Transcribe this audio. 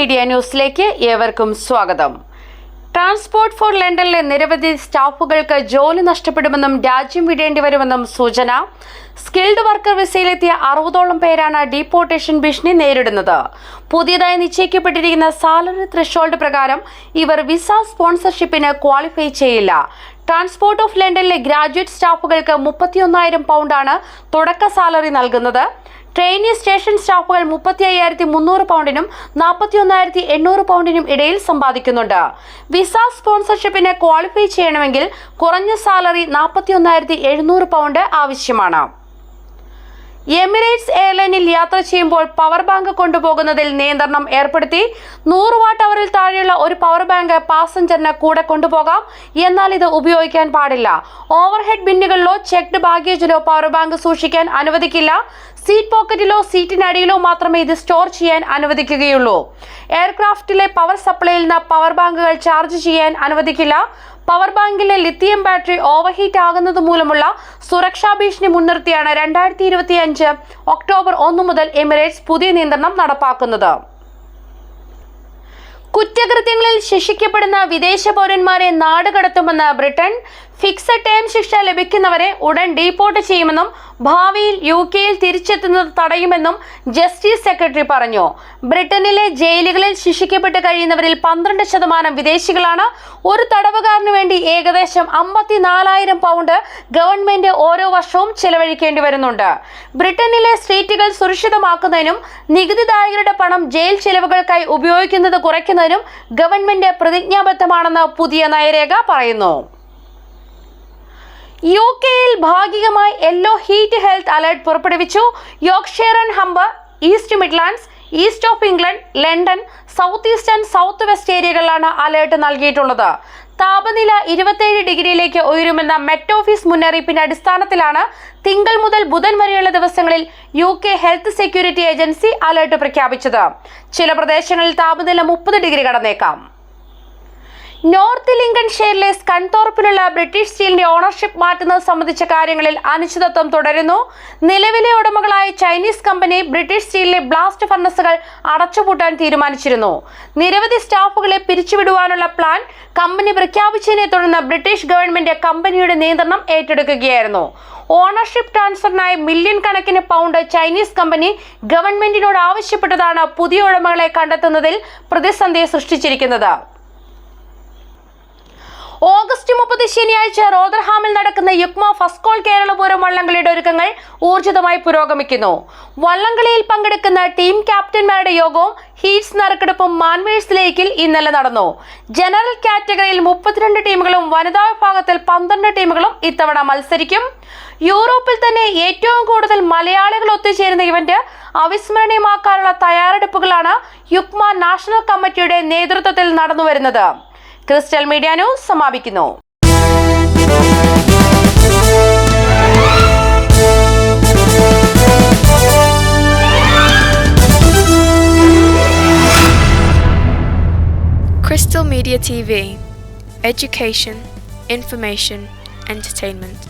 Media ന്യൂസിലേക്ക് ഏവർക്കും സ്വാഗതം. ട്രാൻസ്പോർട്ട് ഫോർ ലണ്ടനിലെ നിരവധി സ്റ്റാഫുകൾക്ക് ജോലി നഷ്ടപ്പെടുമെന്നും രാജ്യം വിടേണ്ടി വരുമെന്നും സൂചന. സ്കിൽഡ് വർക്കർ വിസയിലെത്തിയ അറുപതോളം പേരാണ് ഡീപ്പോർട്ടേഷൻ ഭീഷണി നേരിടുന്നത്. പുതിയതായി നിശ്ചയിക്കപ്പെട്ടിരിക്കുന്ന സാലറി ത്രഷോൾഡ് പ്രകാരം ഇവർ വിസ സ്പോൺസർഷിപ്പിന് ക്വാളിഫൈ ചെയ്യില്ല. ട്രാൻസ്പോർട്ട് ഓഫ് ലണ്ടനിലെ ഗ്രാജുവേറ്റ് സ്റ്റാഫുകൾക്ക് മുപ്പത്തിയൊന്നായിരം പൗണ്ടാണ് തുടക്ക സാലറി നൽകുന്നത്. ട്രെയിനി സ്റ്റേഷൻ സ്റ്റാഫുകൾ മുപ്പത്തി അയ്യായിരത്തി മുന്നൂറ് പൗണ്ടിനും നാൽപ്പത്തി ഒന്നായിരത്തി എണ്ണൂറ് പൗണ്ടിനും ഇടയിൽ സമ്പാദിക്കുന്നുണ്ട്. വിസ സ്പോൺസർഷിപ്പിന് ക്വാളിഫൈ ചെയ്യണമെങ്കിൽ കുറഞ്ഞ സാലറി നാൽപ്പത്തി ഒന്നായിരത്തി എഴുന്നൂറ് പൗണ്ട് ആവശ്യമാണ്. എമിറേറ്റ്സ് എയർലൈനിൽ യാത്ര ചെയ്യുമ്പോൾ പവർ ബാങ്ക് കൊണ്ടുപോകുന്നതിൽ നിയന്ത്രണം ഏർപ്പെടുത്തി നൂറ് വാട്ട് അവറിൽ താഴെയുള്ള ഒരു പവർ ബാങ്ക് പാസഞ്ചറിന് കൂടെ കൊണ്ടുപോകാം. എന്നാൽ ഇത് ഉപയോഗിക്കാൻ പാടില്ല. ഓവർഹെഡ് ബിന്നുകളിലോ ചെക്ക്ഡ് ബാഗേജിലോ പവർ ബാങ്ക് സൂക്ഷിക്കാൻ അനുവദിക്കില്ല. സീറ്റ് പോക്കറ്റിലോ സീറ്റിനടിയിലോ മാത്രമേ ഇത് സ്റ്റോർ ചെയ്യാൻ അനുവദിക്കുകയുള്ളൂ. എയർക്രാഫ്റ്റിലെ പവർ സപ്ലൈയിൽ നിന്ന് പവർ ബാങ്കുകൾ ചാർജ് ചെയ്യാൻ അനുവദിക്കില്ല. പവർ ബാങ്കിലെ ലിത്തിയം ബാറ്ററി ഓവർഹീറ്റ് ആകുന്നത് മൂലമുള്ള സുരക്ഷാ ഭീഷണി മുൻനിർത്തിയാണ് രണ്ടായിരത്തി ഇരുപത്തി അഞ്ച് ഒക്ടോബർ ഒന്ന് മുതൽ എമിറേറ്റ്സ് പുതിയ നിയന്ത്രണം നടപ്പാക്കുന്നത്. കുറ്റകൃത്യങ്ങളിൽ ശിക്ഷിക്കപ്പെടുന്ന വിദേശ പൗരന്മാരെ നാടുകടത്തുമെന്ന് ബ്രിട്ടൻ ഫിക്സഡ് ടേം ശിക്ഷ ലഭിക്കുന്നവരെ ഉടൻ ഡീപ്പോർട്ട് ചെയ്യുമെന്നും ഭാവിയിൽ യു കെയിൽ തിരിച്ചെത്തുന്നത് തടയുമെന്നും ജസ്റ്റിസ് സെക്രട്ടറി പറഞ്ഞു. ബ്രിട്ടനിലെ ജയിലുകളിൽ ശിക്ഷിക്കപ്പെട്ട് കഴിയുന്നവരിൽ പന്ത്രണ്ട് ശതമാനം വിദേശികളാണ്. ഒരു തടവുകാരന് വേണ്ടി ഏകദേശം അമ്പത്തിനാലായിരം പൗണ്ട് ഗവൺമെന്റ് ഓരോ വർഷവും ചെലവഴിക്കേണ്ടി വരുന്നുണ്ട്. ബ്രിട്ടനിലെ സ്ട്രീറ്റുകൾ സുരക്ഷിതമാക്കുന്നതിനും നികുതിദായകരുടെ പണം ജയിൽ ചെലവുകൾക്കായി ഉപയോഗിക്കുന്നത് കുറയ്ക്കുന്നതിനും ഗവൺമെന്റ് പ്രതിജ്ഞാബദ്ധമാണെന്ന് പുതിയ നയരേഖ പറയുന്നു. യു കെയിൽ ഭാഗികമായി യെല്ലോ ഹീറ്റ് ഹെൽത്ത് അലേർട്ട് പുറപ്പെടുവിച്ചു. Yorkshire Humber East Midlands East of England London South East and South West ഏരിയകളിലാണ് alert നൽകിയിട്ടുള്ളത്. താപനില ഇരുപത്തിയേഴ് ഡിഗ്രിയിലേക്ക് ഉയരുമെന്ന മെറ്റ് ഓഫീസ് മുന്നറിയിപ്പിന്റെ അടിസ്ഥാനത്തിലാണ് തിങ്കൾ മുതൽ ബുധൻ വരെയുള്ള ദിവസങ്ങളിൽ U K Health Security Agency alert പ്രഖ്യാപിച്ചത്. ചില പ്രദേശങ്ങളിൽ താപനില മുപ്പത് ഡിഗ്രി കടന്നേക്കാം. നോർത്ത് ലിങ്കൺ ലിങ്കൺഷെയറിലെ സ്കൺതോർപ്പിലുള്ള ബ്രിട്ടീഷ് സ്റ്റീലിന്റെ ഓണർഷിപ്പ് മാറ്റുന്നത് സംബന്ധിച്ച കാര്യങ്ങളിൽ അനിശ്ചിതത്വം തുടരുന്നു. നിലവിലെ ഉടമകളായ ചൈനീസ് കമ്പനി ബ്രിട്ടീഷ് സ്റ്റീലിലെ ബ്ലാസ്റ്റ് ഫർണസുകൾ അടച്ചുപൂട്ടാൻ തീരുമാനിച്ചിരുന്നു. നിരവധി സ്റ്റാഫുകളെ പിരിച്ചുവിടുവാനുള്ള പ്ലാൻ കമ്പനി പ്രഖ്യാപിച്ചതിനെ തുടർന്ന് ബ്രിട്ടീഷ് ഗവൺമെന്റ് കമ്പനിയുടെ നിയന്ത്രണം ഏറ്റെടുക്കുകയായിരുന്നു. ഓണർഷിപ്പ് ട്രാൻസ്ഫറിനായി മില്യൺ കണക്കിന് പൗണ്ട് ചൈനീസ് കമ്പനി ഗവൺമെന്റിനോട് ആവശ്യപ്പെട്ടതാണ് പുതിയ ഉടമകളെ കണ്ടെത്തുന്നതിൽ പ്രതിസന്ധി സൃഷ്ടിച്ചിരിക്കുന്നത്. ഓഗസ്റ്റ് മുപ്പത് ശനിയാഴ്ച റോദർഹാമിൽ നടക്കുന്ന യുക്മ ഫസ്റ്റ് കോൾ കേരളപൂരം വള്ളംകളിയുടെ ഒരുക്കങ്ങൾ ഊർജിതമായി പുരോഗമിക്കുന്നു. വള്ളംകളിയിൽ പങ്കെടുക്കുന്ന ടീം ക്യാപ്റ്റന്മാരുടെ യോഗവും ഹീറ്റ്സ് നറുക്കെടുപ്പും മാൻവേഴ്സ് ലേക്കിൽ ഇന്നലെ നടന്നു. ജനറൽ കാറ്റഗറിയിൽ മുപ്പത്തിരണ്ട് ടീമുകളും വനിതാ വിഭാഗത്തിൽ പന്ത്രണ്ട് ടീമുകളും ഇത്തവണ മത്സരിക്കും. യൂറോപ്പിൽ തന്നെ ഏറ്റവും കൂടുതൽ മലയാളികൾ ഒത്തുചേരുന്ന ഇവന്റ് അവിസ്മരണീയമാക്കാനുള്ള തയ്യാറെടുപ്പുകളാണ് യുക്മ നാഷണൽ കമ്മിറ്റിയുടെ നേതൃത്വത്തിൽ നടന്നുവരുന്നത്. ക്രിസ്റ്റൽ മീഡിയ ന്യൂസ് സമാപിക്കുന്നു Crystal Media TV Education, Information, Entertainment.